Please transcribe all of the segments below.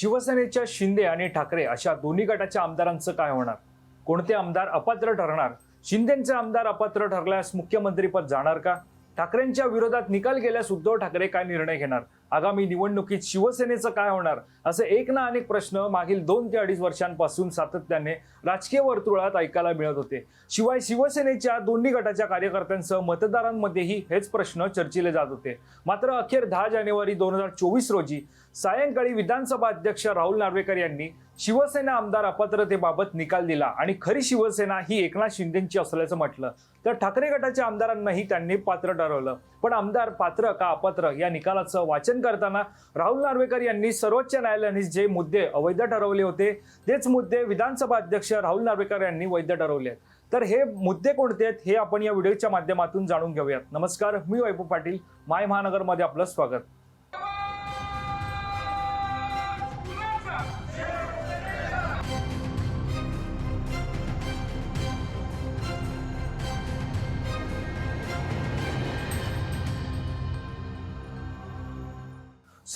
शिवसेनेच्या शिंदे आणि ठाकरे अशा दोन्ही गटाच्या आमदारांचं काय होणार? कोणते आमदार अपात्र ठरणार? शिंदेचे आमदार अपात्र ठरल्यास मुख्यमंत्रीपद जाणार का? ठाकरेंच्या विरोधात निकाल गेल्यास उद्धव ठाकरे काय निर्णय घेणार? आगामी निवडणुकीत शिवसेनेचं काय होणार? असे एक ना अनेक प्रश्न मागील दोन ते अडीच वर्षांपासून सातत्याने राजकीय वर्तुळात ऐकायला मिळत होते. शिवाय शिवसेनेच्या दोन्ही गटाच्या कार्यकर्त्यांसह मतदारांमध्येही हेच प्रश्न चर्चिले जात होते. मात्र अखेर दहा जानेवारी दोन हजार चोवीस रोजी सायंकाळी विधानसभा अध्यक्ष राहुल नार्वेकर यांनी शिवसेना आमदार अपात्रतेबाबत निकाल दिला आणि खरी शिवसेना ही एकनाथ शिंदेची असल्याचं म्हटलं. तर ठाकरे गटाच्या आमदारांनाही त्यांनी पात्र ठरवलं. पण आमदार पात्र का अपात्र या निकालाचं वाचन करताना राहुल नार्वेकर यांनी सर्वोच्च न्यायालयाने जे मुद्दे अवैध ठरवले होते तेच मुद्दे विधानसभा अध्यक्ष राहुल नार्वेकर यांनी वैध ठरवले आहेत. तर हे मुद्दे कोणते आहेत हे आपण या व्हिडिओच्या माध्यमातून जाणून घेऊयात नमस्कार मी वैभव पाटील माय महानगरमध्ये आपलं स्वागत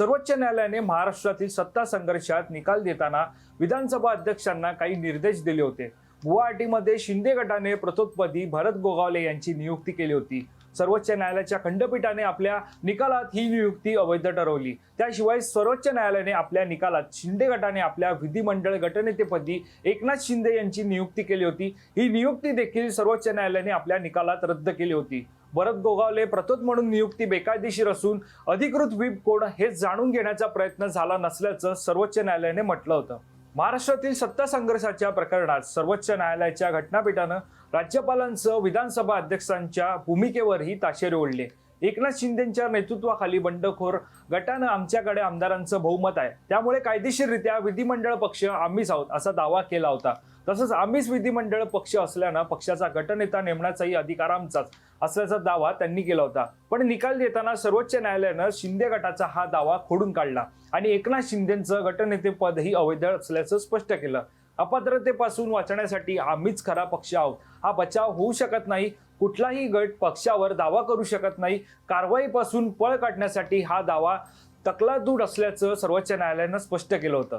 सर्वोच्च न्यायालयाने महाराष्ट्रातील सत्ता संघर्षात निकाल देताना विधानसभा अध्यक्षांना काही निर्देश दिले होते. गुवाहाटीमध्ये शिंदे गटाने प्रथोत्पदी भरत गोगावले यांची नियुक्ती केली होती. सर्वोच्च न्यायालयाच्या खंडपीठाने आपल्या निकालात ही नियुक्ती अवैध ठरवली. त्याशिवाय सर्वोच्च न्यायालयाने आपल्या निकालात शिंदे गटाने आपल्या विधिमंडळ गटनेतेपदी एकनाथ शिंदे यांची नियुक्ती केली होती. ही नियुक्ती देखील सर्वोच्च न्यायालयाने आपल्या निकालात रद्द केली होती. भरत गोगावले प्रतोत म्हणून नियुक्ती बेकायदेशीर असून अधिकृत व्हीप कोड हे जाणून घेण्याचा प्रयत्न झाला नसल्याचं सर्वोच्च न्यायालयाने म्हटलं होतं. महाराष्ट्रातील सत्ता संघर्षाच्या प्रकरणात सर्वोच्च न्यायालयाच्या घटनापीठानं राज्यपालांसह विधानसभा अध्यक्षांच्या भूमिकेवरही ताशेरे ओढले. एकनाथ शिंदेच्या नेतृत्वाखाली बंडखोर गटानं आमच्याकडे आमदारांचं बहुमत आहे. त्यामुळे कायदेशीररित्या विधिमंडळ पक्ष आम्हीच आहोत असा दावा केला होता. तसंच आम्हीच विधिमंडळ पक्ष असल्यानं पक्षाचा गटनेता नेमण्याचाही अधिकार आमचाच. असल्याचा दावा त्यांनी केला होता. पण निकाल देताना सर्वोच्च न्यायालयानं शिंदे गटाचा हा दावा खोडून काढला. आणि एकनाथ शिंदेचं गटनेतेपदही अवैध असल्याचं स्पष्ट केलं. अपात्रतेपासून वाचण्यासाठी आम्हीच खरा पक्ष आहोत. हा बचाव होऊ शकत नाही. कुठलाही गट पक्षावर दावा करू शकत नाही. कारवाईपासून पळ काढण्यासाठी हा दावा तकलादूर असल्याचं सर्वोच्च न्यायालयानं स्पष्ट केलं होतं.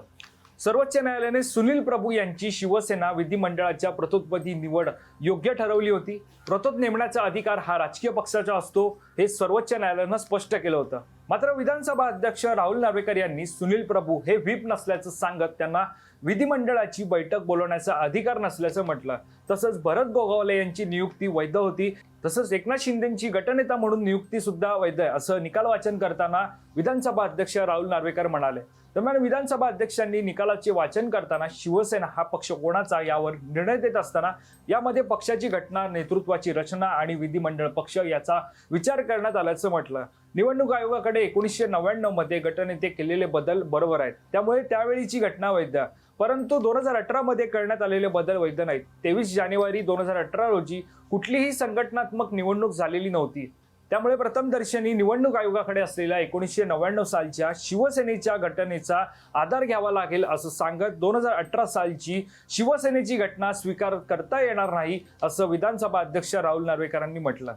सर्वोच्च न्यायालयाने सुनील प्रभू यांची शिवसेना विधिमंडळाच्या प्रतोत्पदी निवड योग्य ठरवली होती. प्रतोत नेमण्याचा अधिकार हा राजकीय पक्षाचा असतो हे सर्वोच्च न्यायालयानं स्पष्ट केलं होतं. मात्र विधानसभा अध्यक्ष राहुल नार्वेकर यांनी सुनील प्रभू हे व्हीप नसल्याचं सांगत त्यांना विधिमंडळाची बैठक बोलवण्याचा अधिकार नसल्याचं म्हटलं. तसंच भरत गोगावले यांची नियुक्ती वैध होती. तसंच एकनाथ शिंदेची गटनेता म्हणून नियुक्ती सुद्धा वैध आहे असं निकाल वाचन करताना विधानसभा अध्यक्ष राहुल नार्वेकर म्हणाले. दरम्यान विधानसभा अध्यक्षांनी निकालाचे वाचन करताना शिवसेना हा पक्ष कोणाचा यावर निर्णय देत असताना यामध्ये पक्षाची घटना नेतृत्वाची रचना आणि विधिमंडळ पक्ष याचा विचार करण्यात आल्याचं म्हटलं. निवडणूक आयोगाकडे एकोणीसशे नव्याण्णवमध्ये गटनेते केलेले बदल बरोबर आहेत. त्यामुळे त्यावेळीची घटना वैध. आहे. परंतु दोन हजार अठरा मध्ये करण्यात आलेले बदल वैध नाहीत. तेवीस जानेवारी दोन हजार अठरा रोजी कुठलीही संघटनात्मक निवडणूक झालेली नव्हती. त्यामुळे प्रथमदर्शनी निवडणूक आयोगाकडे असलेल्या एकोणीसशे नव्याण्णव सालच्या शिवसेनेच्या घटनेचा आधार घ्यावा लागेल असं सांगत दोन हजार अठरा सालची शिवसेनेची घटना स्वीकार करता येणार नाही असं विधानसभा अध्यक्ष राहुल नार्वेकरांनी म्हटलं.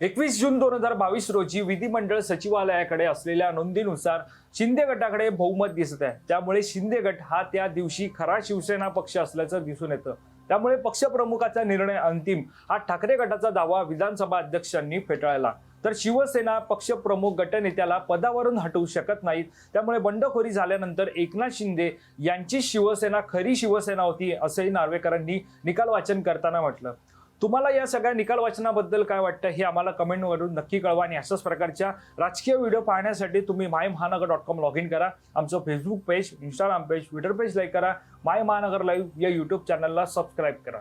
एकवीस जून दोन हजार बावीस रोजी विधिमंडळ सचिवालयाकडे असलेल्या नोंदीनुसार शिंदे गटाकडे बहुमत दिसत आहे. त्यामुळे शिंदे गट हा त्या दिवशी खरा शिवसेना पक्ष असल्याचं दिसून येतं. त्यामुळे पक्षप्रमुखाचा निर्णय अंतिम. हा ठाकरे गटाचा दावा विधानसभा अध्यक्षांनी फेटाळला. तर शिवसेना पक्षप्रमुख गटनेत्याला पदावरून हटवू शकत नाहीत. त्यामुळे बंडखोरी झाल्यानंतर एकनाथ शिंदे यांची शिवसेना खरी शिवसेना होती असंही नार्वेकरांनी निकाल वाचन करताना म्हटलं. तुम्हाला या सगळ्या निकाल वाचनाबद्दल काय वाटतं हे आम्हाला कमेंटवरून नक्की कळवा आणि अशाच प्रकारच्या राजकीय व्हिडिओ पाहण्यासाठी तुम्ही माय महानगर डॉट कॉम लॉग इन करा. आमचं Facebook page Instagram page Twitter page like करा. माय महानगर लाईव्ह या यूट्यूब चॅनलला सबस्क्राईब करा.